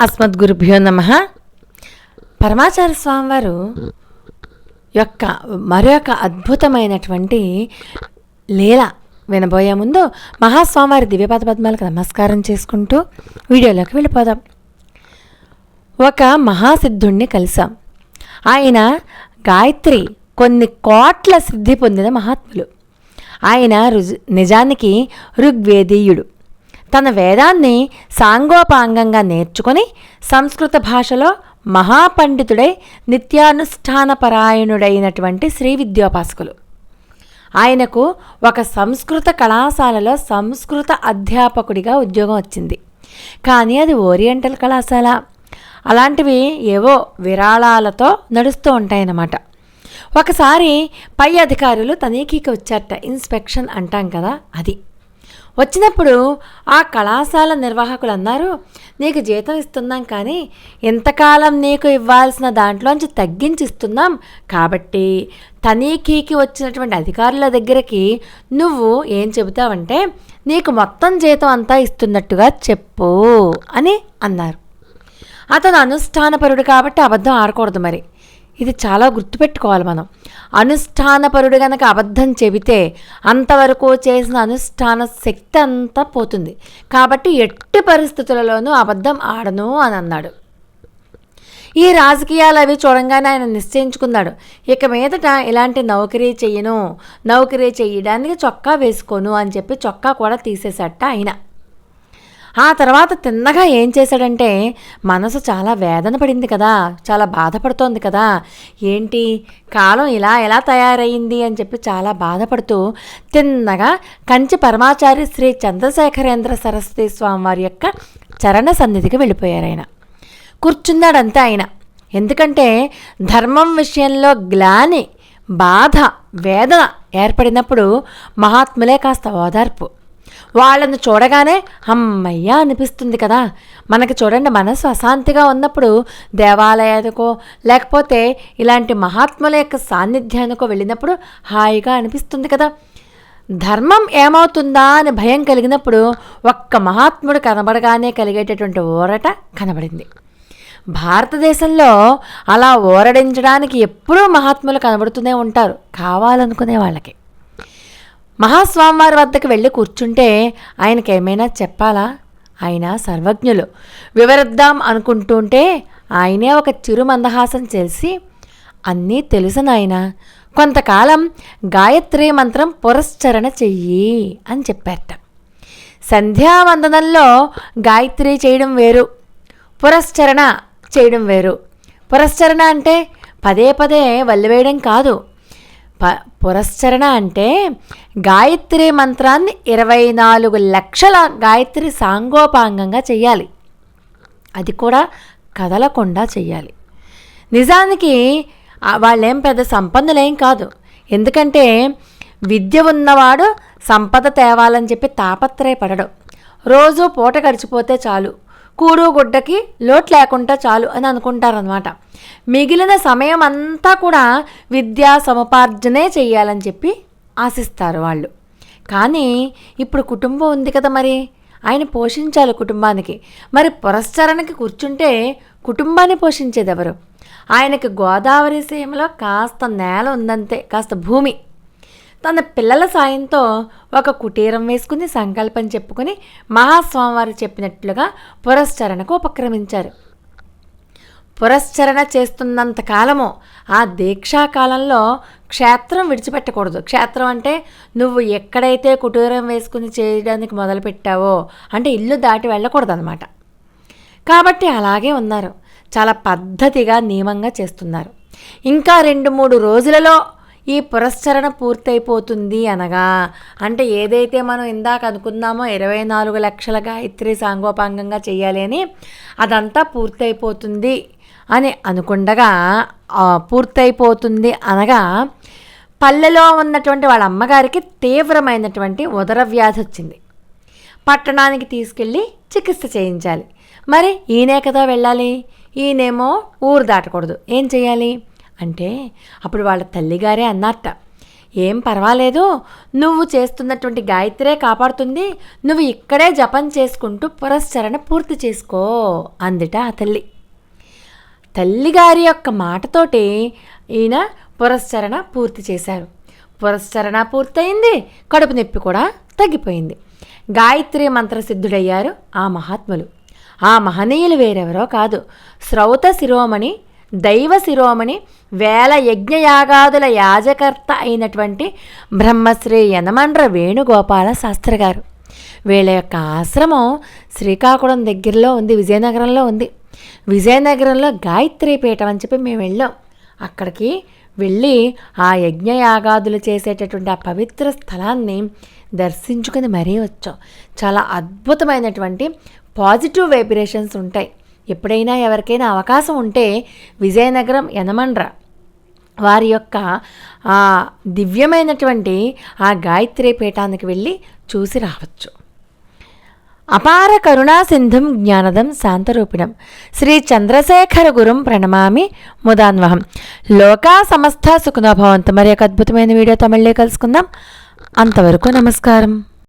అస్మద్గురుభ్యో నమ. పరమాచార్య స్వామివారు యొక్క మరొక అద్భుతమైనటువంటి లీల వినబోయే ముందు మహాస్వామివారి దివ్యపాద పద్మాలకు నమస్కారం చేసుకుంటూ వీడియోలోకి వెళ్ళిపోదాం. ఒక మహాసిద్ధుణ్ణి కలిసాం. ఆయన గాయత్రి కొన్ని కోట్ల సిద్ధి పొందిన మహాత్ములు. ఆయన రుజు నిజానికి ఋగ్వేదీయుడు. తన వేదాన్ని సాంగోపాంగంగా నేర్చుకొని సంస్కృత భాషలో మహాపండితుడై నిత్యానుష్ఠానపరాయణుడైనటువంటి శ్రీ విద్యోపాసకులు. ఆయనకు ఒక సంస్కృత కళాశాలలో సంస్కృత అధ్యాపకుడిగా ఉద్యోగం వచ్చింది. కానీ అది ఓరియంటల్ కళాశాల. అలాంటివి ఏవో విరాళాలతో నడుస్తూ ఉంటాయన్నమాట. ఒకసారి పై అధికారులు తనిఖీకి వచ్చారట ఇన్స్పెక్షన్ అంటాం కదా అది. వచ్చినప్పుడు ఆ కళాశాల నిర్వాహకులు అన్నారు నీకు జీతం ఇస్తున్నాం కానీ ఇంతకాలం నీకు ఇవ్వాల్సిన దాంట్లోంచి తగ్గించి ఇస్తున్నాం కాబట్టి తనిఖీకి వచ్చినటువంటి అధికారుల దగ్గరికి నువ్వు ఏం చెబుతావంటే నీకు మొత్తం జీతం అంతా ఇస్తున్నట్టుగా చెప్పు అని అన్నారు. అతను అనుష్ఠానపరుడు కాబట్టి అబద్ధం ఆడకూడదు మరి. ఇది చాలా గుర్తుపెట్టుకోవాలి మనం. అనుష్ఠానపరుడు గనక అబద్ధం చెబితే అంతవరకు చేసిన అనుష్ఠాన శక్తి అంతా పోతుంది. కాబట్టి ఎట్టి పరిస్థితులలోనూ అబద్ధం ఆడను అని అన్నాడు. ఈ రాజకీయాలు అవి చూడంగానే ఆయన నిశ్చయించుకున్నాడు. ఇక మీదట ఇలాంటి నౌకరీ చెయ్యను నౌకరీ చెయ్యడానికి చొక్కా వేసుకోను అని చెప్పి చొక్కా కూడా తీసేసట ఆయన. ఆ తర్వాత తిన్నగా ఏం చేశాడంటే మనసు చాలా వేదన పడింది కదా చాలా బాధపడుతోంది కదా ఏంటి కాలం ఇలా ఎలా తయారయ్యింది అని చెప్పి చాలా బాధపడుతూ తిన్నగా కంచి పరమాచార్య శ్రీ చంద్రశేఖరేంద్ర సరస్వతి స్వామి వారి యొక్క చరణ సన్నిధికి వెళ్ళిపోయారు ఆయన. కూర్చున్నాడంతే ఆయన. ఎందుకంటే ధర్మం విషయంలో గ్లాని బాధ వేదన ఏర్పడినప్పుడు మహాత్ములే కాస్త ఓదార్పు. వాళ్ళని చూడగానే అమ్మయ్యా అనిపిస్తుంది కదా. మనకి చూడండి మనసు అశాంతిగా ఉన్నప్పుడు దేవాలయానికో లేకపోతే ఇలాంటి మహాత్ముల యొక్క సాన్నిధ్యానికో వెళ్ళినప్పుడు హాయిగా అనిపిస్తుంది కదా. ధర్మం ఏమవుతుందా అని భయం కలిగినప్పుడు ఒక్క మహాత్ముడు కనబడగానే కలిగేటటువంటి ఊరట కనబడింది. భారతదేశంలో అలా ఊరడించడానికి ఎప్పుడూ మహాత్ములు కనబడుతూనే ఉంటారు. కావాలనుకునే వాళ్ళకి. మహాస్వామివారి వద్దకు వెళ్ళి కూర్చుంటే ఆయనకి ఏమైనా చెప్పాలా? ఆయన సర్వజ్ఞులు. వివరిద్దాం అనుకుంటుంటే ఆయనే ఒక చిరు మందహాసం చేసి అన్నీ తెలుసు నాయన. కొంతకాలం గాయత్రి మంత్రం పురస్చరణ చెయ్యి అని చెప్పారట. సంధ్యావందనంలో గాయత్రి చేయడం వేరు పురస్చరణ చేయడం వేరు. పురస్చరణ అంటే పదే పదే వల్లివేయడం కాదు. ప పురస్చరణ అంటే గాయత్రి మంత్రాన్ని ఇరవై నాలుగు లక్షల గాయత్రి సాంగోపాంగంగా చెయ్యాలి. అది కూడా కదలకుండా చెయ్యాలి. నిజానికి వాళ్ళేం పెద్ద సంపన్నులేం కాదు. ఎందుకంటే విద్య ఉన్నవాడు సంపద తేవాలని చెప్పి తాపత్రయపడడు. రోజు పూట గడిచిపోతే చాలు. కూడు గుడ్డకి లోటు లేకుండా చాలు అని అనుకుంటారనమాట మిగిలిన సమయం అంతా కూడా విద్యా సముపార్జనే చేయాలని చెప్పి ఆశిస్తారు వాళ్ళు. కానీ ఇప్పుడు కుటుంబం ఉంది కదా మరి. ఆయన పోషించాలి కుటుంబానికి. మరి పురస్చరణకి కూర్చుంటే కుటుంబాన్ని పోషించేది ఎవరు ఆయనకి గోదావరి సీమలో కాస్త నేల ఉందంతే కాస్త భూమి. తన పిల్లల సాయంతో ఒక కుటీరం వేసుకుని సంకల్పం చెప్పుకుని మహాస్వామివారు చెప్పినట్లుగా పురస్చరణకు ఉపక్రమించారు. పురస్చరణ చేస్తున్నంత కాలము ఆ దీక్షాకాలంలో క్షేత్రం విడిచిపెట్టకూడదు. క్షేత్రం అంటే నువ్వు ఎక్కడైతే కుటీరం వేసుకుని చేయడానికి మొదలుపెట్టావో అంటే ఇల్లు దాటి వెళ్ళకూడదు అనమాట కాబట్టి అలాగే ఉన్నారు. చాలా పద్ధతిగా నియమంగా చేస్తున్నారు. ఇంకా రెండు మూడు రోజులలో ఈ పురస్చరణ పూర్తయిపోతుంది అనగా అంటే ఏదైతే మనం ఇందాక అనుకున్నామో ఇరవై నాలుగు లక్షల గాయత్రి సాంగోపాంగంగా చేయాలి అని అదంతా పూర్తయిపోతుంది అని అనుకుండగా పూర్తయిపోతుంది అనగా పల్లెలో ఉన్నటువంటి వాళ్ళ అమ్మగారికి తీవ్రమైనటువంటి ఉదర వ్యాధి వచ్చింది. పట్టణానికి తీసుకెళ్ళి చికిత్స చేయించాలి. మరి ఈయనే కదా వెళ్ళాలి? ఈయనేమో ఊరు దాటకూడదు. ఏం చేయాలి అంటే అప్పుడు వాళ్ళ తల్లిగారే అన్నట్ట ఏం పర్వాలేదు నువ్వు చేస్తున్నటువంటి గాయత్రే కాపాడుతుంది నువ్వు ఇక్కడే జపం చేసుకుంటూ పురస్చరణ పూర్తి చేసుకో అందుట ఆ తల్లి. తల్లిగారి యొక్క మాటతోటి ఈయన పురస్చరణ పూర్తి చేశారు. పురస్చరణ పూర్తయింది కడుపు నొప్పి కూడా తగ్గిపోయింది. గాయత్రి మంత్రసిద్ధుడయ్యారు ఆ మహాత్ములు. ఆ మహనీయులు వేరెవరో కాదు శ్రౌత శిరోమణి దైవ శిరోమణి వేల యజ్ఞయాగాదుల యాజకర్త అయినటువంటి బ్రహ్మశ్రీ యనమండ్ర వేణుగోపాల శాస్త్రి గారు. వీళ్ళ యొక్క ఆశ్రమం శ్రీకాకుళం దగ్గరలో ఉంది విజయనగరంలో ఉంది. విజయనగరంలో గాయత్రి పీఠం అని చెప్పి మేము వెళ్ళాం. అక్కడికి వెళ్ళి ఆ యజ్ఞయాగాదులు చేసేటటువంటి ఆ పవిత్ర స్థలాన్ని దర్శించుకుని మరీ వచ్చాం. చాలా అద్భుతమైనటువంటి పాజిటివ్ వైబ్రేషన్స్ ఉంటాయి. ఎప్పుడైనా ఎవరికైనా అవకాశం ఉంటే విజయనగరం యనమండ్ర వారి యొక్క ఆ దివ్యమైనటువంటి ఆ గాయత్రి పీఠానికి వెళ్ళి చూసి రావచ్చు. అపార కరుణా సింధుం జ్ఞానదం శాంతరూపిణం. శ్రీ చంద్రశేఖర గురుం ప్రణమామి ముదాన్వహం. లోకా సమస్త సుఖనోభవంతు మరి ఒక అద్భుతమైన వీడియోతో మళ్ళీ కలుసుకుందాం. అంతవరకు నమస్కారం.